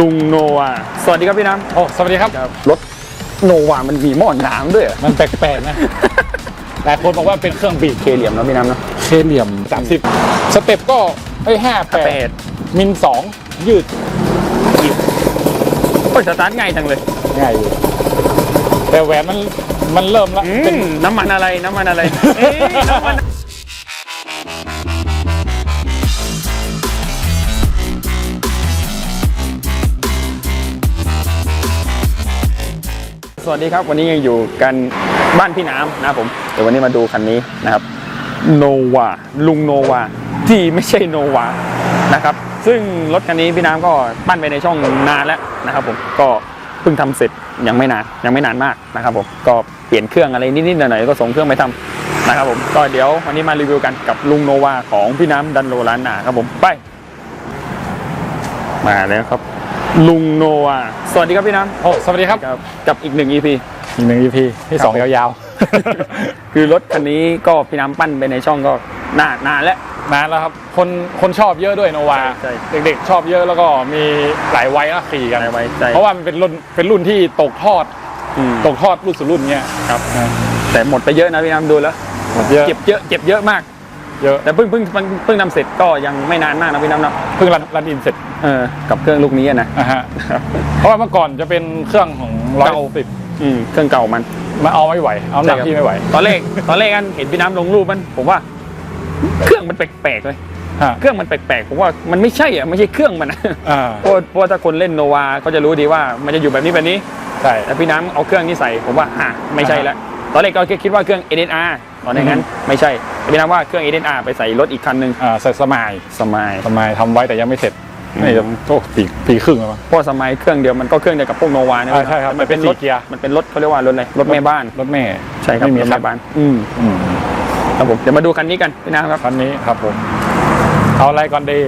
ลุงโนวาสวัสดีครับพี่น้โอ้สวัสดีครับำรถโนวามันมีหม้อน้ำด้วยเหรอมันแปลกๆนะ หลายคนบอกว่าเป็นเครื่องบีบเคเหลี่ยมเนาะพี่น้ำเนาะ เคเหลี่ยม 30 สเต็ปก็ไอ้ห้าแปแปดด มินสองยืดโอ้ยสตาร์ทง่ายจังเลยง่ายอยู่แต่แหวนมันมันเริ่มละอืเป็นมน้ำมันอะไรน้ำมันอะไรเอ๊ะน้ำมัน สวัสดีครับ วันนี้ยังอยู่กันบ้านพี่น้ำนะผมเดี๋ยววันนี้มาดูคันนี้นะครับโนวาลุงโนวาที่ไม่ใช่โนวานะครับ ซึ่งรถคันนี้พี่น้ำก็ปั้นไปในช่องนานแล้วนะครับผมก็เพิ่งทำเสร็จยังไม่นานยังไม่นานมากนะครับผมก็เปลี่ยนเครื่องอะไรนิดๆหน่อยๆก็ส่งเครื่องไปทำนะครับผมก็เดี๋ยววันนี้มารีวิวกันกับลุงโนวาของพี่น้ำดันโลล้านนาครับผมไป มาแล้วครับ ลุงโนวาสวัสดีครับพี่น้ำโอ้สวัสดีครับกับกับอีกหนึ่ง EP อีกหนึ่ง EP ที่สองครับผมยาวคือรถคันนี้ก็พี่น้ำปั้นไปในช่องก็นานนานแล้วๆนานแล้วครับ คนคนชอบเยอะด้วยโนวาใช่เด็กๆ ชอบเยอะแล้วก็มีหลายวัยนะขี่กันไว้ใจเพราะว่ามันเป็นรุ่นเป็นรุ่นที่ตกทอดอืมตกทอดรุ่นสู่รุ่นเนี้ยครับ แต่หมดไปเยอะนะพี่น้ำดูแล้วหมดเยอะเก็บเยอะเก็บเยอะมาก เยอะ แต่เพิ่งเพิ่งเพิ่งเพิ่งนำเสร็จก็ยังไม่นานมากนะพี่น้ำเนาะเพิ่งรันรันอินเสร็จเออกับเครื่องลูกนี้อะนะ อะฮะเพราะว่าเมื่อก่อนจะเป็นเครื่องของร้อยเก่า สิบอืมเครื่องเก่ามัน มาเอาไม่ไหว เอาหนักใช่ครับ ที่ไม่ไหวตอนแรกตอนแรกกันเห็นพี่น้ำลงรูปมัน ผมว่า เครื่องมันแปลกๆเลยฮะเครื่องมันแปลกๆผมว่ามันไม่ใช่อะไม่ใช่เครื่องมันอะอ่าเพราะเพราะว่าถ้าคนเล่นโนวาก็จะรู้ดีว่ามันจะอยู่แบบนี้แบบนี้ ใช่แต่พี่น้ำเอาเครื่องนี้ใส่ผมว่าอะไม่ใช่แล้วตอนแรกก็คิดว่าเครื่อง NSR ตอนนั้นอืมไม่ใช่แต่ พี่น้ำว่าเครื่อง NSR ไปใส่รถอีกคันหนึ่งอ่าใส่สมายสมัยสมายทำไว้แต่ยังไม่เสร็จอืมนี่จะโอ้ปีปีครึ่งแล้วมั้งเพราะสมัยเครื่องเดียวมันก็เครื่องเดียวกับพวกโนวาเนี่ยอ่าใช่ครับมันเป็นมันเป็นรถสี่เกียร์มันเป็นรถเขาเรียกว่ารถอะไรรถแม่บ้านรถแม่ใช่ครับไม่มีรถครัแม่บบ้านอืมอืมครับผมเดี๋ยวมาดูคันนี้กันพี่น้ำครับคันนี้ครับผมเอาอะไรก่อนดี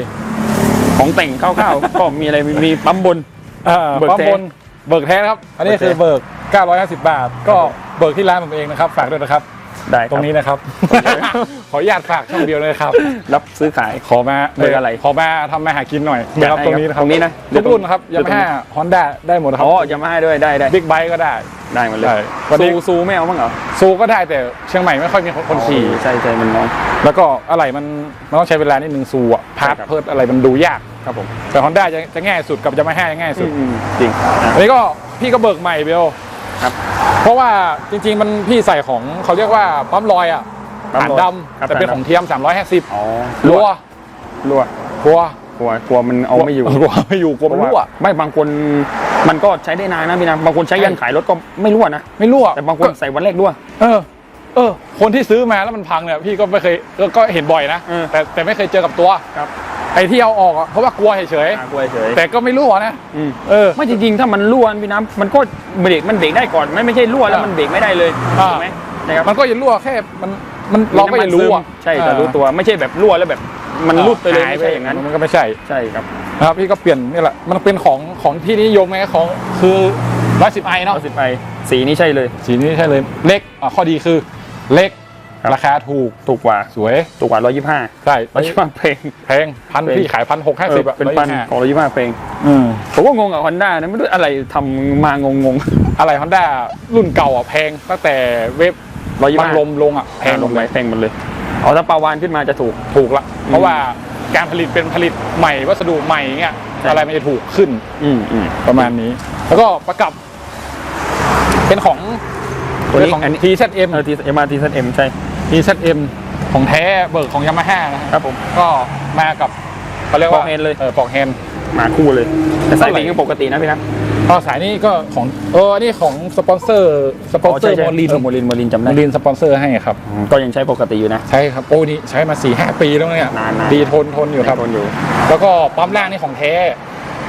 ของแต่งคร่าวๆก็มีอะไรมีมีปั๊มบนอ่าเบิกปั๊มแท้บนเบิกแท้ครับ อันนี้เบิกแท้คือเบิก 950 บาท ก็เบิกที่ร้านผมเองนะครับ ฝากด้วยนะครับ ได้คตรรับงนี้นะครับ ขออนุญาตฝากช่องเดียวเลยครับ รับซื้อขายขอมาเบอร์อะไร ขอมาทำมาหากินหน่อยจัดนะครับให้ตรงนี้นะคครัรับบตรงนี้นะทุกรุ่นครับเดี๋ยายวตรงมานี้ฮ่าฮอนด้าได้หมดครับอ๋อจะมาให้ด้วยได้ได้บิ๊กไบค์ก็ได้ได้หมดเลยได้วันนี้ซูซูไม่เอามั้งเหรอซูก็ได้แต่เชียงใหม่ไม่ค่อยมีคนขี่ใช่ใช่มันน้อยแล้วก็อะไรมันมันต้องใช้เวลานิดนึงซูอะพาร์ทใช่ครับเพิร์ดอะไรมันดูยากครับผมแต่ฮอนด้าจะจะง่ายสุดกับยามาฮ่าง่ายสุดอืมจริงนะอันนี้ก็พี่ก็เบิกใหม่เบล ครับ เพราะว่าจริงๆมันพี่ใส่ของเขาเรียกว่าปั๊มลอยอะปั๊มผ่านลอยดครับำแต่เป็นผ่านดำของเทียม 350อ๋อรั่วรั่วกลัวกลัวกลัวมันเอาไม่อยู่รั่วไม่อยู่กลัวมันรั่วไม่บางคนมันก็ใช้ได้นานนะพี่นะบางคนใช้ยันขายรถก็ไม่รั่วนะไม่รั่วแต่บางคนใส่วันแรกรั่วเออ เออ คนที่ซื้อมาแล้วมันพังเนี่ยพี่ก็ไม่เคยก็ก็เห็นบ่อยนะเออแต่แต่ไม่เคยเจอกับตัวครับ ไอ้ที่เอาออกอะเพราะว่ากลัวเฉยอ่ากลัวเฉยๆ แต่ก็ไม่รั่วนะอืม เออ ไม่จริงๆ ถ้ามันรั่วพี่น้ำมันก็เบรกมันเบรกได้ก่อนไม่ไม่ใช่รั่วแล้วอ่ามัมันเบรกไม่ได้เลยอ่า ถูกไหมนะครับมันก็ยังรั่วแค่มันมันเราก็ยังรู้อะใช่แต่รู้ตัวไม่ใช่แบบรั่วแล้วแบบมันรุดไปเลยหไม่ใช่อย่างนั้นมันก็ไม่ใช่ใช่ครับนะครับพี่ก็เปลี่ยนนี่แหละมันเป็นของของที่นิยมไงของคือร้อยสิบไอเนาะ เอาสิไปสีนี้ใช่เลย สีนี้ใช่เลยเล็กอะข้อดีคือเล็กค รับราคาถูกถูกกว่าสวยถูกกว่าร้อยยี่ห้าใช่ร้อยยี่ห้าเพลงแพงพันเพลงพี่ขายพันหกห้าสิบอะเป็นปัน125ของร้อยยี่ห้าเพลงอืมผมก็งงกับฮอนด้านะไม่รู้อะไรทำมางงงอะไรฮอนด้ารุ่นเก่าอะแพงตั้งแต่เว็บร้อยยี่บังห้าลมลงอะแพแพงงลลงงไปไปแพงหมดเลยอ๋อถ้าปลาวานขึ้นมาจะถูกถูกละเพราะว่าการผลิตเป็นผลิตใหม่วัสดุใหม่เงี้ยใช่อะไรมันจะถูกขึ้น อืมอืมประมาณนี้ แล้วก็ประกับ เป็นของตัวนี้เป็นของอันนี้ TZM เออทีเอ็มอาร์ทีเอ็มใช่ TZM ของแท้เบิกของยามาฮ่านะฮะครับผมก็มากับเขาเรียกว่าปอกแฮนด์เลย เออปอกแฮนด์มาคู่เลย แต่สายเท่าไหร่ปิงก็ปกตินะพี่นะก็สายนี้ก็ของเออนี่ของสปอนเซอร์สปอนเซอร์โมลินโมลินโมลินจำโมได้ลินสปอนเซอร์ให้ครับอืมก็ยังใช้ปกติอยู่นะ ใช่ครับโอ้นี่ใช้มา4ี่ห้าปีแล้วเนี่ยนานๆดีทนทนอยู่ครับทนอยู่ แล้วก็ปั๊มล่างนี่ของแท้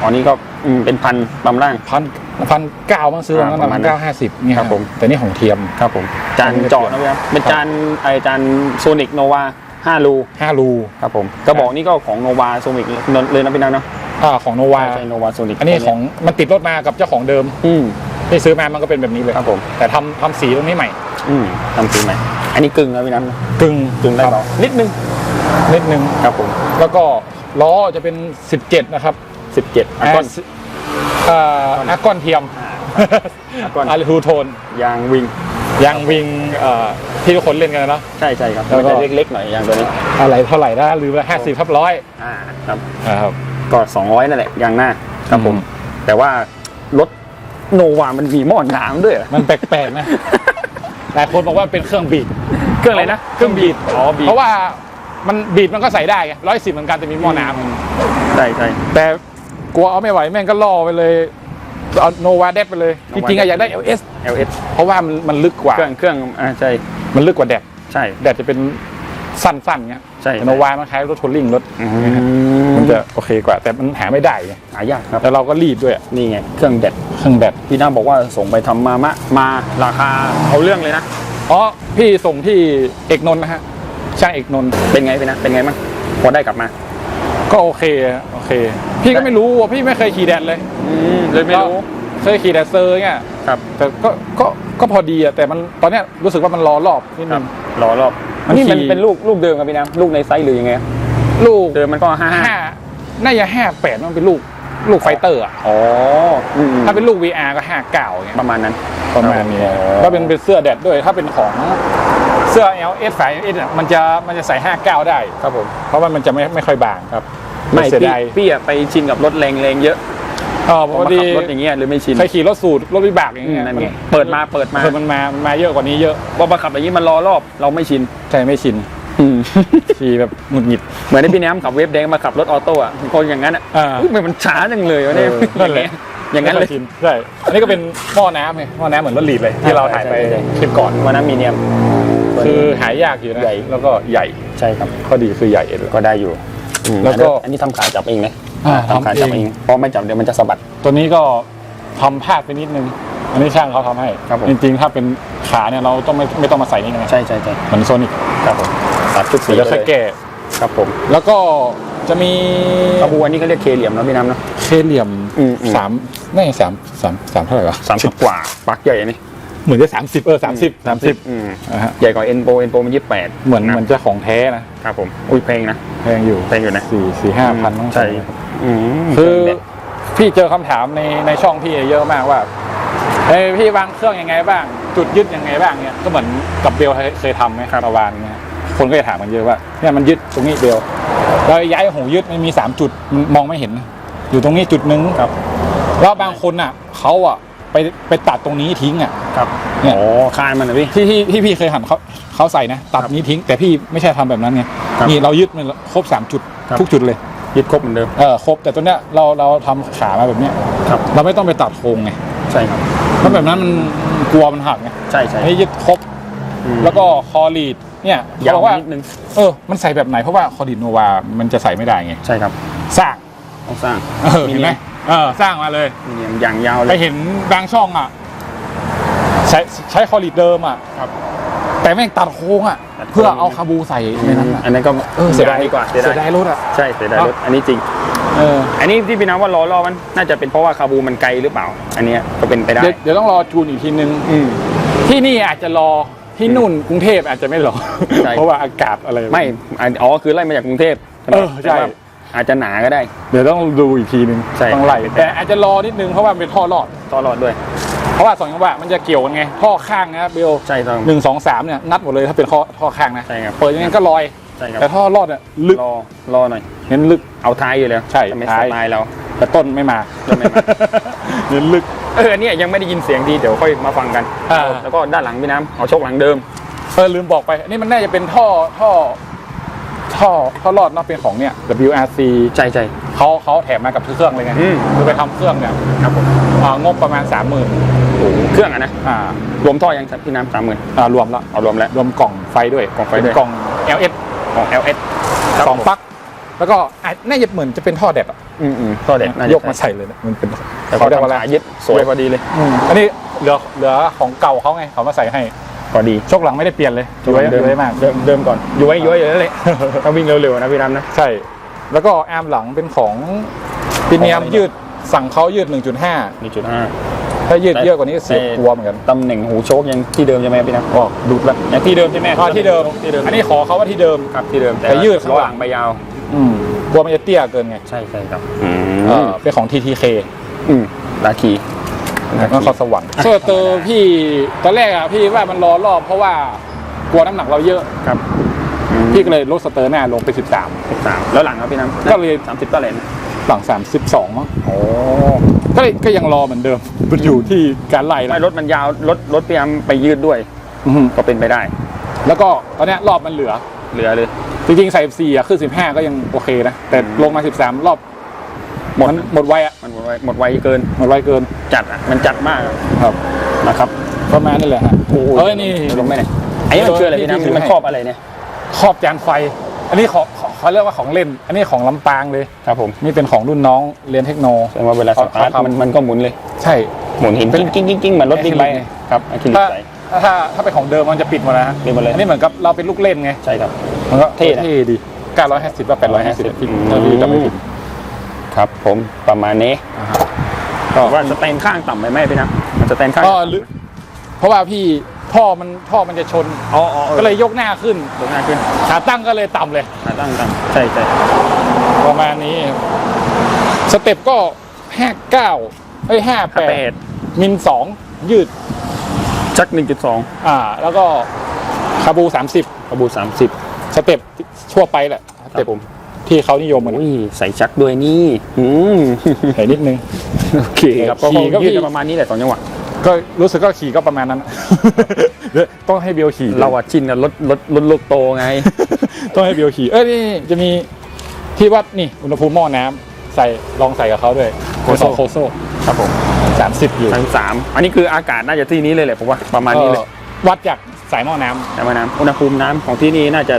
อ๋อนี่ก็อืมเป็นพันปั๊มล่างพัน พันเก้ามันซื้ออ่ามาประมาพัณนนั้นเก้าห้าสิบนี่ครับผมแต่นี่ของเทียมครับผมจานเจาะนะพี่นะเป็นจานไอจานโซนิกโนวา5รูห้ารูครับผมกระบอกนี้ก็ของโนวาโซนิกเลยนะพี่นะเนาะอ่าของโนวาใช่โนวาโซนิกอันนี้ของมันติดรถมากับเจ้าของเดิม อืมที่ซื้อมามันก็เป็นแบบนี้เลยครับผม แต่ทำทำสีตรงนี้ใหม่ อืมทำสีใหม่ อันนี้กึ่งนะพี่น้ำกึ่งกึ่งได้ครับเบานิดนึงนิดนึงครับผม แล้วก็ล้อจะเป็น 17 นะครับ 17อันอ่าต้นสิ เอ่ออากอนเทียมอากอน อาริทูโทนยางวิง ยางวิงเอ่อที่ทุกคนเล่นกันนะเนาะ ใช่ใช่ครับแล้วมันก็จะเล็กๆหน่อยยางตัวนี้อะไรเท่าไหร่นะลืมละห้าสิบทับร้อยอ่าครับ นะครับ ก็ 200 นั่นแหละยางหน้าครับผม อืม แต่ว่ารถโนวา มันมีหม้อน้ำด้วยเหรอ มันแปลกๆนะหลายคนบอกว่าเป็นเครื่องบีดเครื่องอะไรนะเครื่องบีดอ๋อบีด เพราะว่ามันบีดมันก็ใส่ได้ไงร้อยสิบเหมือนกันแต่มีหม้อน้ำใช่ใช่แต่ กลัวเอาไม่ไหวแม่งก็ล่อไปเลยเอาโนวาเดดไปเลยจริงๆอะอยากได้ LS LS เพราะว่ามันมันลึกกว่า เครื่องเครื่องอ่าใช่มันลึกกว่าแดดใช่ แดดจะเป็นสั้นๆเงี้ยใช่ แต่โนวามันคล้ายรถทัวริงรถอืมันจะโอเคกว่า แต่มันหาไม่ได้ไงหายากครับ แล้วเราก็รีบด้วยอะนี่ไง เครื่องแดดเครื่องแดดพี่น้าบอกว่าส่งไปทำมามะมาราคาเอาเรื่องเลยนะ อ๋อพี่ส่งที่เอกนนท์นะฮะช่างเอกนนท์เป็นไงพี่นะ เป็นไงบ้างพอได้กลับมา ก็โอเคอะโอเค พี่ก็ไม่รู้ว่าพี่ไม่เคยขี่แดดเลยอืมเลยไม่รู้เคยขี่แดดเซอร์เงี้ยครับ แต่ก็ก็ก็พอดีอะแต่มันตอนเนี้ยรู้สึกว่ามันรอรอบนิดคนึรับงรอรอบมันนี่มันขี่เป็นลูกลูกเดิมครับพี่นะลูกในไซส์หรือยังไงลูกเดิมมันก็ห้าห้าห้าน่าจะห้าแปดมันเป็นลูกลูกไฟเตอร์อะอ๋ออืมถ้าเป็นลูก VR ก็ห้าเก้าอย่างเงี้ยประมาณนั้น ประมาณนี้อ๋อก็เป็นเป็นเสื้อแดดด้วย ถ้าเป็นของ เสื้อ LS สาย LS อะมันจะมันจะใส่ห้าเก้าได้ ครับผมเพราะว่ามันจะไม่ไม่ค่อยบางครับไม่เสียพี่ดายพี่อะไปชินกับรถแรงแรงๆเยอะอ๋อพพออมาดีขับรถอย่างเงี้ยเลยไม่ชินเคยขี่รถสูตรรถวิบากอย่างอืมเงี้ยนั่นไงมันเปิดมาเปิดมาเออมันมามันมาเยอะกว่านี้เยอะพอมาขับอย่างนี้มันรอรอบเราไม่ชินใช่ไม่ชินขี่แบบหงุดหงิดเหมือนที่พี่แนมขับเวฟแดงมาขับรถออโต้อะคนอย่างนั้นอะอ่าอุ๊ยทำไมมันช้าจังเลยวะเนี่ยเออนั่นแหละอย่างนั้นเลยไม่ค่ชินใช่อันนี้ก็เป็นหม้อน้ำไงหม้อน้ำเหมือนรถลีดเลยที่เราถ่ายไปใช่ใช่คลิปก่อนวันนั้นมีเนียม คือหายากอยู่นะ ใหญ่ แล้วก็ใหญ่ ใช่ครับ ข้อดีคือใหญ่เลยก็ได้อยู่อืมแล้วก็ อันนี้ทำขาจับเองนะอ่าทำขาทำเองจับเอง เพราะไม่จับเดี๋ยวมันจะสะบัด ตัวนี้ก็ทำพลาดไปนิดนึง อันนี้ช่างเขาทำให้ครับผมจริงๆ ถ้าเป็นขาเนี่ยเราต้องไม่ไม่ต้องมาใส่นี่ไงใช่ใช่ใช่เหมือนโซนิกครับผมตัดชุดสีเดี๋ยวแค่เลยแก้ครับผม แล้วก็จะมีขบวนนี้เขาเรียกเคเหลี่ยมเนาะพี่น้ำเนาะ เคเหลี่ยมอืมอืมสามน่าจะสามสามสามเท่าไหร่วะสามสิบกว่า ปักใหญ่นี่ เหมือนจะสามสิบเออสามสิบสามสิบอืมนะฮะใหญ่กว่าเอ็นโปเอ็นโปมันยี่สิบแปดเหมือนเหมือนจะของแท้นะครับผมอุ้ยเพลงนะแพงอยู่แพงอยู่นะสี่สี่ห้าพันต้องใช่อืมคือเด็ดพี่เจอคำถามในในช่องพี่เยอะมากว่าเอ้ยพี่วางเครื่องยังไงบ้าง จุดยึดยังไงบ้างเนี่ยก็เหมือนกับเบลเคยเคยทำไหมครับประวานเนี่ยคนก็จะถามกันเยอะว่าเนี่ยมันยึดตรงนี้เบลเราย้ายหูยึดมันมีสามจุดมันมองไม่เห็น อยู่ตรงนี้จุดหนึ่งครับแล้วบางคนอะเขาอะ ไปไปตัดตรงนี้ทิ้งอะ ครับเนี่ยโอ้คานมันนะพี่ ที่ที่ที่พี่เคยหันเขาเขาใส่นะ ตัดนี้ทิ้ง แต่พี่ไม่ใช่ทำแบบนั้นไงครับนี่เรายึดมันครบสามจุดครับ ทุกจุดเลยยึดครบเหมือนเดิม เออครบแต่ตัวเนี้ยเราเราทำขามาแบบเนี้ยครับ เราไม่ต้องไปตัดโครงไงใช่ครับ เพราะแบบนั้นมันกลัวมันหักไงใช่ใช่ให้ยึดครบอืมแล้วก็คอลีดเนี่ยเขายาวบอกว่านิดนึงเออมันใส่แบบไหนเพราะว่าคอลีดโนวามันจะใส่ไม่ได้ไงใช่ครับสร้างต้องสร้างเออเห็นไหม เออสร้างมาเลยมีเนียมอย่างยาวเลไปยเห็นบางช่องอะ ใช้ใช้คอลีดเดิมอะ ครับ แต่แม่งตัดโค้งอะ ตัดโค้ง เพื่อเอาคาบูใส่ในนั้นอะอันนั้นก็เออเสียดายดีกว่าเสียเสียดาดายยรถอะ ใช่เสียดายรถเนอะอันนี้จริง เอออันนี้ที่พี่น้ำว่ารอรอมันน่าจะเป็นเพราะว่าคาบูมันไกลหรือเปล่า อันเนี้ยก็เป็นไปได้เดี๋ยวเดี๋ยวต้องรอจูนอีกทีนึง อืม ที่นี่อาจจะรอที่นู่นกรุงเทพอาจจะไม่รอ ใช่ เพราะว่าอากาศอะไร ไม่อะอ๋อคือไล่มาจากกรุงเทพใช่ไหมเออใช่แต่ว่า อาจจะหนาก็ได้ เดี๋ยวต้องดูอีกทีนึงใช่ ต้องไล่แต่อาจจะรอนิดนึงเพราะว่ามันเป็นท่อรอด ต่อรอดด้วย เพราะว่าสองจังหวะมันจะเกี่ยวกันไงท่อข้างนะเบลใช่ต้อง หนึ่งสองสามเนี่ยงัดหมดเลยถ้าเป็นท่อท่อข้างนะใช่ครับ เปิดยังไงก็ลอย ใช่ครับแต่ท่อรอดเนี่ยลึกรอรอหน่อยเน้นลึก เอาท้ายอยู่แล้วใช่จะไม่ท้ายสไตล์เรา แต่ต้นไม่มาต้นไม่มา เน้นลึก เอออันเนี้ยยังไม่ได้ยินเสียงดีเดี๋ยวค่อยมาฟังกันอ่า แล้วก็ด้านหลังพี่น้ำเอาชกหลังเดิม เออลืมบอกไปอันนี้มันน่าจะเป็นท่อท่อ ท่อท่อรอดเนอกเป็นของเนี่ย WRC ใช่ใช่เขาเขาแถมมากับเครื่องเลยไงอืม คือไปทำเครื่องเนี่ยครับผมอ่างบประมาณสามหมื่นเครื่องอะนะอ่ารวมท่อยังพี่น้ำสามหมื่นอ่ารวมแล้วเอารวมแล้ว รวมกล่องไฟด้วยกล่องไฟด้วย เป็นกล่อง LS ของ LS สองปลั๊กแล้วก็อาจน่าจะเหมือนจะเป็นท่อแดดอะอืมอืมท่อเด็ดน่าจะยกมาใส่เลยนะมันเป็นแต่เขาเขาเรียกทำว่าอะไร ขายึดสวยพอดีเลย อืมอันนี้เหลือเหลือของเก่าเขาไงเขามาใส่ให้ พอดีโชคหลังไม่ได้เปลี่ยนเลยย้วยเดิมย้วยมากเดิมเดิมก่อนย้วยย้วยอยู่แล้วแหละถ้าวิ่งเร็วๆนะพี่น้ำนะใช่ แล้วก็อาร์มหลังเป็นของปีเนียมของอะไรยืดสั่งเขายืด 1.5หนึ่งจุดห้าถ้ายืดเยอะกว่านี้เสียกลัวเหมือนกันตำแหน่งหูโชคยังที่เดิมใช่ไหมพี่น้ำอ๋อดูดแล้วยังที่เดิมใช่ไหมอ๋อที่เดิมที่เดิม อันนี้ขอเขาว่าที่เดิมครับที่เดิมแต่ยืดข้างหลังล้อหลังไปยาวอืมกลัวมันจะเตี้ยเกินไงใช่ใช่ครับเออเป็นของ TTK อืมดาคี นครสวรรค์โซเตอร์พี่ตอนแรกอะพี่ว่ามันรอรอบเพราะว่ากลัวน้ำหนักเราเยอะครับพี่ก็เลยลดสเตอร์หน้าลงไป 13สิบสามแล้วหลังครับพี่น้ำก็เลยสามสิบก็เลยนะหลัง 32มั้งโอ้ก็เลยก็ยังรอเหมือนเดิมมันอยู่ที่การไล่ไม่แล้วรถมันยาวรถรถพี่น้ำไปยืดด้วยอือฮึก็เป็นไปได้ แล้วก็ตอนเนี้ยรอบมันเหลือเหลือเลย จริงๆใส่4อะขึ้น15ก็ยังโอเคนะ แต่ลงมา13รอบ หมดนหมดไวอะมันหมดไวหมดไวเกิน หมดไวเกินจัดอะมันจัดมากอะครับนะครับประมาณนั่นแหละฮะโอ้โหเอ้ยนี่ ลงไม่ไหนไอ้นี่มันคืออะไรพี่ที่ที่น้ำมันให้ครอบอะไรเนี่ยครอบจานไฟ อันนี้ของของเขาเรียกว่าของเล่น อันนี้ของลำปางเลย ครับผมนี่เป็นของรุ่นน้องเรียนเทคโน แสดงว่าเวลาสตาร์ทเขาทำมันมันก็หมุนเลย ใช่ หมุนหินกิ้งกิ้งกิ้งกิ้งเหมือนรถบิ๊กไบค์ไงครับอะคริลิกถ้าใส ถ้าถ้าเป็นของเดิมมันจะปิดหมดแล้วฮะปิดหมดเลย อันนี้เหมือนกับเราเป็นลูกเล่นไง ใช่ครับ มันก็เท่นะ เท่ดี950ว่า850พี่อืม ถ้าพี่จำไม่ผิด ครับ ผมประมาณนี้อ่าฮะก็ว่าสแตนข้างต่ำไปไหมพี่นะมันสแตนข้างก็หรือเพราะว่าพี่ท่อมันท่อมันจะชนอ๋ออ๋อก็เลยยกหน้าขึ้นลงหน้าขึ้นขาตั้งก็เลยต่ำเลยขาตั้งตั้งใช่ใช่ประมาณนี้ สเต็ปก็ห้าเก้าเอ้ยห้าถ้าแปแปดดมินสองยืดชักหนึ่งจุดสองอ่า แล้วก็คาบูสามสิบกระบูสามสิบสเต็ปทั่วไปแหละสครัเต็บปผม ที่เขานิยมกันอุ้ยใส่ชักด้วยนี่อืมเห็นนิดนึงโอเคครับก็ขี่ก็ยืดพี่กันประมาณนี้แหละสองจังหวะก็รู้สึกก็ขี่ก็ประมาณนั้นเดี๋ยวต้องให้เบลขี่เราอะชินกับรถรถรถลูกโตไง ต้องให้เบลขี่เอ้ยนี่จะมีที่วัดนี่อุณหภูมิหม้อน้ำใส่ลองใส่กับเขาด้วยโคโซโคโซ่โคโซครับผมสามสิบอยู่ทั้งสามอันนี้คืออากาศน่าจะที่นี้เลยแหละผมว่าประมาณนี้เลยเอ่อวัดจากสายหม้อน้ำแต่ว่าน้ำอุณหภูมิน้ำของที่นี่น่าจะ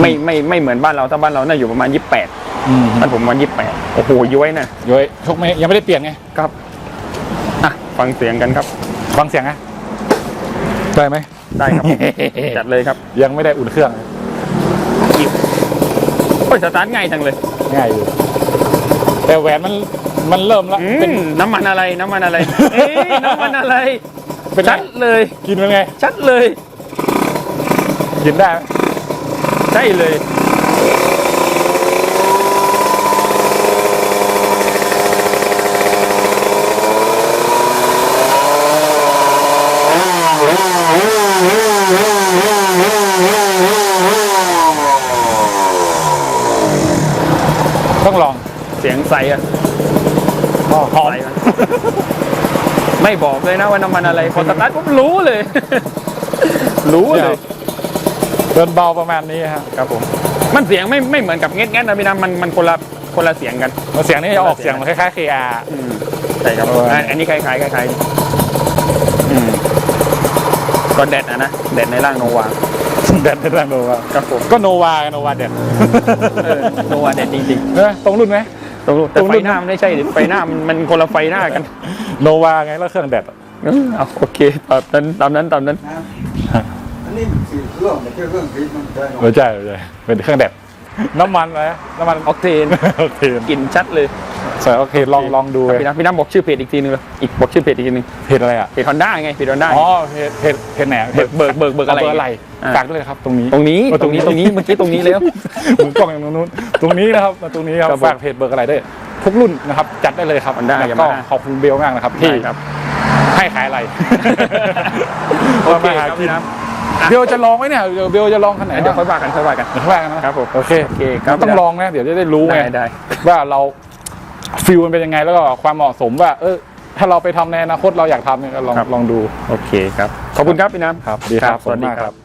ไม่ไม่ไม่เหมือนบ้านเราถ้าบ้านเราน่าอยู่ประมาณ 28อืมบ้านผมประมาณ28 โอ้โหย้วยนะย้อยชกไม่ยังไม่ได้เปลี่ยนไงครับอะฟังเสียงกันครับ ฟังเสียงนะได้ไหม ได้ครับ จัดเลยครับยังไม่ได้อุ่นเครื่องอิบโอ้ยสตาร์ทง่ายจังเลยง่ายอยู่แต่แหวนมันมันเริ่มแล้วอืเป็นมน้ำมันอะไรน้ำมันอะไรเอ้ยน้ำมันอะไรเป็นไงชัดเลย กินเป็นไงชัดเลย กินได้ไหม ใช่เลยต้องลองเสียงใสอะหอมใสมันไม่บอกเลยนะว่าน้ำมันอะไรพอสตาร์ทปุ๊บรู้เลย รู้เลย เดินเบาประมาณนี้ฮะครับผมมันเสียงไม่ไม่เหมือนกับเงี้ยแง่นะพี่นะมันมันคนละคนละเสียงกันเสียงนี้จะออกเสียงคล้ายๆ KR อืมใช่ครับเอออันอันนี้คล้ายๆคล้ายๆอืมก็เด็ดอะนะเด็ดในร่างโนวาเด็ดในร่างโนวาครับผมก็โนวาโนวาเด็ดเออโนวาเด็ดจริงเออตรงรุ่นไหมๆตรงนู้นแต่ตรงไฟรุ่นหน้ามันไม่ใช่ดิไฟหน้ามันมันคนละไฟหน้ากัน โนวาไงแล้วเครื่องเด็ดเออเอาโอเคตามนั้นตามนั้นตามนั้นอั นนี้มันคือเครื่องไม่ใช่เครื่องพริกมันใช่ไหมเออใช่ใช่เป็นเครื่องเด็ดน้ำมันอะไรนะน้ำมันออกเทนโอเคกลิ่นชัดเลยใส่โอเคลองลองดูครับพี่น้ำพี่น้ำบอกชื่อเพจอีกทีนึงเลยอีกบอกชื่อเพจอีกทีนึงเพจอะไรอะเพจฮอนด้าไงเพจฮอนด้าอ๋อเพจเพจเพจไหนเบิกเบิกเบิกเบิกอะไรเบอร์อะไรอ่าฝากด้วยครับตรงนี้ตรงนี้เออตรงนี้ตรงนี้เมื่อกี้ตรงนี้แล้วหมุนกล้องอย่างนู้นตรงนี้นะครับตรงนี้ครับครับผมฝากเพจเบอร์อะไรด้วยทุกรุ่นนะครับจัดได้เลยครับ Honda แล้วก็ Yamaha ขอบคุณเบลมากนะครับที่ได้ครับให้ขายอะไรโอเคมาหาครับกินพี่น้ำ เบลจะลองไหมเนี่ยเดี๋ยวเบลจะลองคันไหนเดี๋ยวค่อยว่ากันค่อยว่ากันเดี๋ยวค่อยว่ากันนะครับผมโอเคโอเคครับต้องลองนะเดี๋ยวจะได้รู้ไงได้ได้ว่าเราฟิลมันเป็นยังไงแล้วก็ความเหมาะสมว่า เออถ้าเราไปทำในอนาคตเราอยากทำเนี่ยก็ลองครับลองดูโอเคครับขอบคุณครับพี่น้ำครับดีครับสวัสดีขอบคุณมากครับ